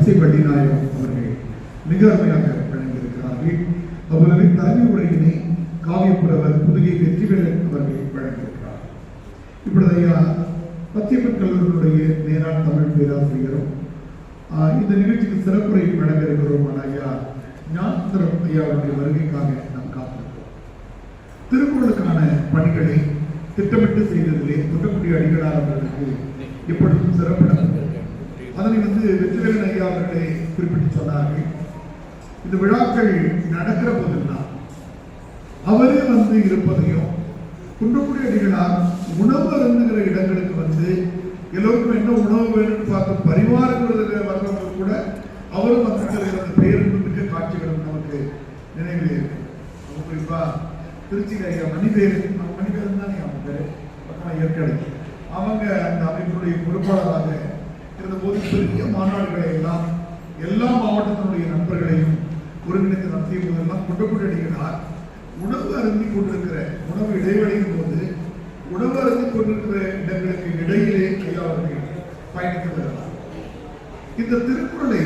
இசை வள்ளிநாயகம் அவர்கள் மிக அருமையாக வழங்கியிருக்கிறார்கள். அவர்களின் தலைமை உரையினை காவியப்புறவர் புதுகை வெற்றிவேலன் அவர்கள் வழங்கியிருக்கிறார். இப்பொழுது ஐயா பத்தியப்பன் கல்லூரியுடைய மேலாண் தமிழ் பேராசிரியரும் ஆஹ், இந்த நிகழ்ச்சிக்கு சிறப்புரை வழங்க இருக்கிறோம் ஐயா ஞானசுந்தரம் ஐயா அவருடைய வருகைக்காக நாம் காத்திருக்கிறோம். திருக்குறளுக்கான பணிகளை திட்டமிட்டு செய்ததிலே தொட்டக்கூடிய அடிகளார் அவர்களுக்கு எப்பொழுதும் சிறப்பிடம் அதனை வந்து வெற்றிவேலன் ஐயா அவர்களை குறிப்பிட்டு சொன்னார்கள். இந்த விழாக்கள் நடக்கிற போதெல்லாம் அவரே வந்து இருப்பதையும் குன்றக்குடி அடிகளார் உணவு அருந்துகிற இடங்களுக்கு வந்து எல்லோருக்கும் என்ன உணவு வேணும்னு பார்த்து பரிமாறுகிறதுல வர்றவங்க கூட அவரும் வந்து அந்த பெயர் மிக்க காட்சிகளும் நமக்கு நினைவில் இருக்கு. ரொம்ப குறிப்பா திருச்சியில் ஐயா மணிபேர் மணிபேர் தானே அவங்க பேரு. இயற்கை ஏற்காடு அவங்க அந்த அமைப்பினுடைய பொறுப்பாளராக இருந்தபோது பெரிய மாநாடுகளை எல்லாம் எல்லா மாவட்டத்தினுடைய நண்பர்களையும் ஒருங்கிணைந்து நடத்திய போதெல்லாம் குண்டக்குடி அடிகளார் உணவு அருந்தி கொண்டிருக்கிற உணவு இடைவெளியின் போது உணவு அருந்தி கொண்டிருக்கிற இடங்களுக்கு இடையிலே கையாளர்கள் பயணித்து வருகிறார். இந்த திருக்குறளை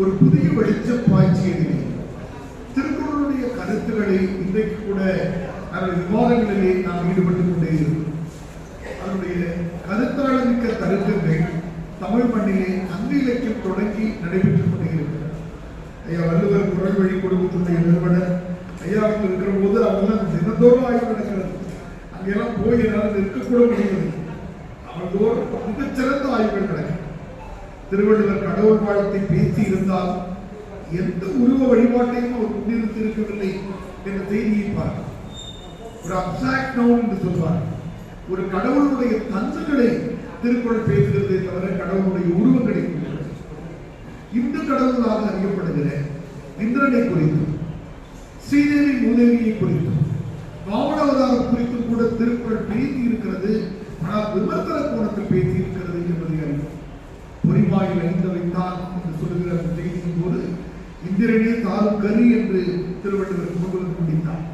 ஒரு புதிய வெளிச்ச பாய்ச்சியதிலே திருக்குறளுடைய கருத்துக்களை இன்றைக்கு கூட நாங்கள் விவாதங்களிலே நாம் ஈடுபட்டுக் கொண்டே இருக்கிறோம். அதனுடைய கருத்தாளமிக்க தருக்கங்கள் தமிழ் மண்ணிலே அங்கு இலக்கியம் தொடங்கி நடைபெற்றுக் கொண்டே இருக்கிறது ஐயா வள்ளுவர் குரல் வழி கொடுக்கக்கூடிய நிறுவனர் ஐயாவுக்கு இருக்கிற போது அவங்கெல்லாம் தினந்தோறும் ஆய்வு நடக்கிறது. அங்கெல்லாம் போய் என்னால் நிற்கக்கூட முடியவில்லை. அவர்களோடு மிகச்சிறந்த ஆய்வுகள் நடக்கிறது. திருவள்ளுவர் கடவுள் வாழ்த்தை பேசி இருந்தால் எந்த உருவ வழிபாட்டையும் அவர் முன்னிறுத்தி இருக்கவில்லை என்ற செய்தியை பார்க்கலாம் ஒரு அப்சாக்ட் நவுன் என்று சொல்வார் ஒரு கடவுளுடைய தன்மைகளை திருக்குறள் பேசுகிறதே தவிர இந்து அறியப்படுகிற இந்திரனை குறித்தும் ஸ்ரீதேவி மூதேவியை குறித்தும் வாமனாவதாரம் குறித்தும் கூட திருக்குறள் பேசி இருக்கிறது ஆனால் விமர்சன கோணத்தில் பேசி இருக்கிறது என்பதை அறிவோம் பொறிவாயில் அறிந்து வைத்தான் என்று சொல்லுகிற அந்த செய்தியின் போது இந்திரனே தாரும் கரு என்று திருவள்ளுவர் கொண்டு முடித்தார்.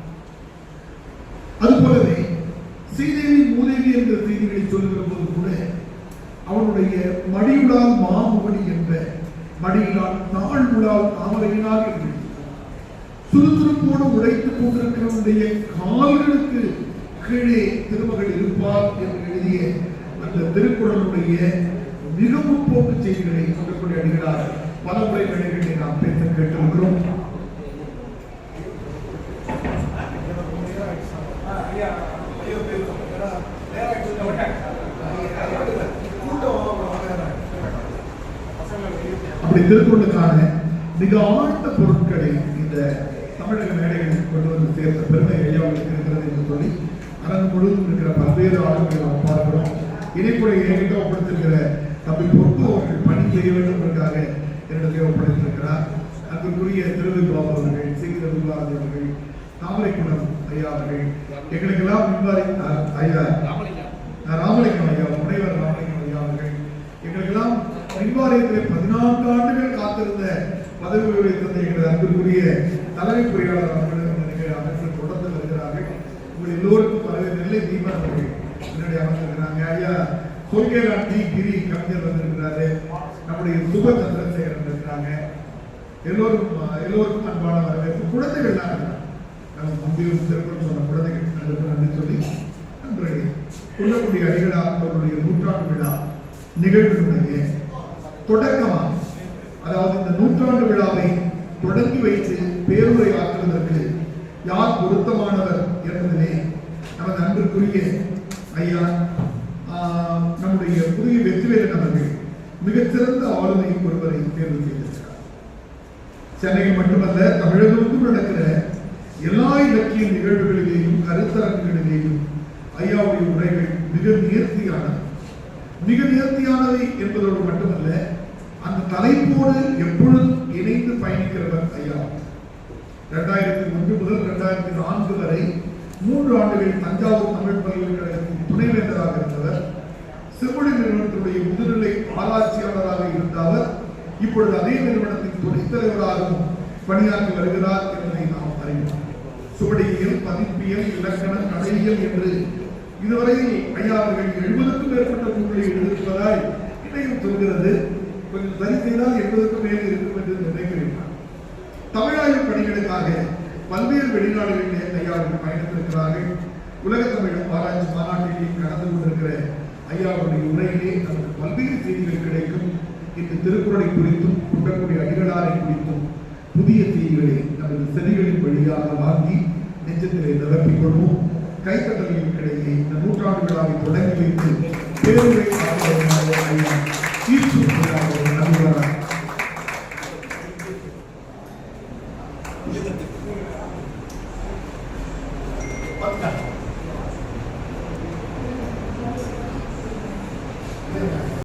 அதுபோலவே ஸ்ரீதேவி மூதேவி என்ற செய்திகளை சொல்லுகிற போது கூட அவனுடைய மடியுடால் மாமுகடி என்ற மடியினால் நாள் உடால் தாமரையினால் என்று. சுறுசுறுப்போடு உடைத்துக் கொண்டிருக்கிறவனுடைய கால்களுக்கு கீழே திருமகள் இருப்பார் என்று எழுதிய அந்த திருக்குறளுடைய மிகவும் போக்கு செய்திகளை சொல்லக்கூடிய அடிகளார் பல முறை மேடைகளிலே நாம் பேச கேட்டிருக்கிறோம். அப்படி திருக்குறளுக்கான மிக ஆழ்ந்த பொருட்களை இந்த தமிழக மேடைகளில் கொண்டு வந்து சேர்த்த பெருமை ஐயாவுக்கு இருக்கிறது என்று சொல்லி அரங்கு முழுவதும் இருக்கிற பல்வேறு ஆளுங்களை நாம் பார்க்கிறோம். இணைப்புடைய என்கிட்ட ஒப்படைத்திருக்கிற தம்பி பொறுப்பு அவர்கள் பணி செய்ய வேண்டும் என்பதற்காக என்னிடத்தை ஒப்படைத்திருக்கிறார் அன்புக்குரிய திருவில் பாபு அவர்கள் சிங்கிர துர்காதி அவர்கள் தாமரைக்குளம் ஐயா அவர்கள் எங்களுக்கெல்லாம் ஐயா ராமலிங்கம் ஐயா முனைவர் ராமலிங்கம் ஐயா அவர்கள் அறிவாலயத்திலே பதினான்கு ஆண்டுகள் காத்திருந்த பதவி உயர்வை தந்த எங்களது அன்புக்குரிய தலைமை பொறியாளர் அவர்கள் நினைக்கிற அமைச்சர் தொடர்ந்து வருகிறார்கள். உங்கள் எல்லோருக்கும் தலைவர் நெல்லை தீபம் அவர்கள் முன்னாடி அமர்ந்திருக்கிறாங்க. ஐயா சொல்கேலான் டி. கிரி கவிஞர் வந்திருக்கிறாரு. நம்முடைய சுப சந்திரசேகர் வந்திருக்கிறாங்க. எல்லோரும் எல்லோருக்கும் அன்பான வரவேற்பு. குழந்தைகள் தான் நம்ம முந்தைய திருக்குறள் சொன்ன குழந்தைகள் நன்றி நன்றி சொல்லி நன்றி கொல்லக்கூடிய அடிகளா அவருடைய நூற்றாண்டு விழா நிகழ்வினுடைய தொடக்கமா அதாவது இந்த நூற்றாண்டு விழாவை தொடங்கி வைத்து பேருரை ஆக்குவதற்கு யார் பொருத்தமானவர் என்பதிலே நமது அன்பிற்குரிய ஐயா நம்முடைய புதிய வெற்றிவேலன் அவர்கள் மிகச்சிறந்த ஆளுமை ஒருவரை தேர்வு செய்திருக்கிறார். சென்னையில் மட்டுமல்ல தமிழகத்துக்கும் நடக்கிற எல்லா இலக்கிய நிகழ்வுகளிலேயும் கருத்தரங்குகளிலேயும் ஐயாவுடைய உரைகள் மிக நேர்த்தியானது மிக நேர்த்தியானவை இரண்டாயிரத்தி ஒன்று முதல் இரண்டாயிரத்தி நான்கு வரை மூன்று ஆண்டுகளில் தஞ்சாவூர் தமிழ் பல்கலைக்கழகத்தின் துணைவேந்தராக இருந்தவர். செம்மொழி நிறுவனத்தினுடைய முதுநிலை ஆராய்ச்சியாளராக இருந்த அவர் இப்பொழுது அதே நிறுவனத்தின் துணைத் தலைவராகவும் பணியாற்றி வருகிறார் என்பதை நாம் அறிவோம். சுவடியியல் பதிப்பியல் இலக்கணம் நடையியல் என்று இதுவரையில் ஐயா அவர்கள் எழுபதுக்கும் மேற்பட்ட நூல்களை எழுதியிருப்பதாய் இணையம் சொல்கிறது. கொஞ்சம் சரி செய்தால் எழுபதுக்கும் மேல் இருக்கும் என்று நினைக்கிறேன். தமிழாய்வு பணிகளுக்காக பல்வேறு வெளிநாடுகளிலே ஐயா பயணித்திருக்கிறார்கள். உலக தமிழ் ஆராய்ச்சி மாநாட்டிலே கடந்து கொண்டிருக்கிற ஐயாவுடைய உரையிலே நமக்கு பல்வேறு செய்திகள் கிடைக்கும். இந்த திருக்குறளை குறித்தும் குன்றக்குடி அடிகளாரை குறித்தும் புதிய செய்திகளை நமது செடிகளின் வழியாக வாங்கி நெஞ்சத்திலே நிரப்பிக் கொள்வோம். கைத்தட்டலின் கிடையே இந்த நூற்றாண்டு விழாவை தொடங்கி வைத்து பேருரை Pagkat.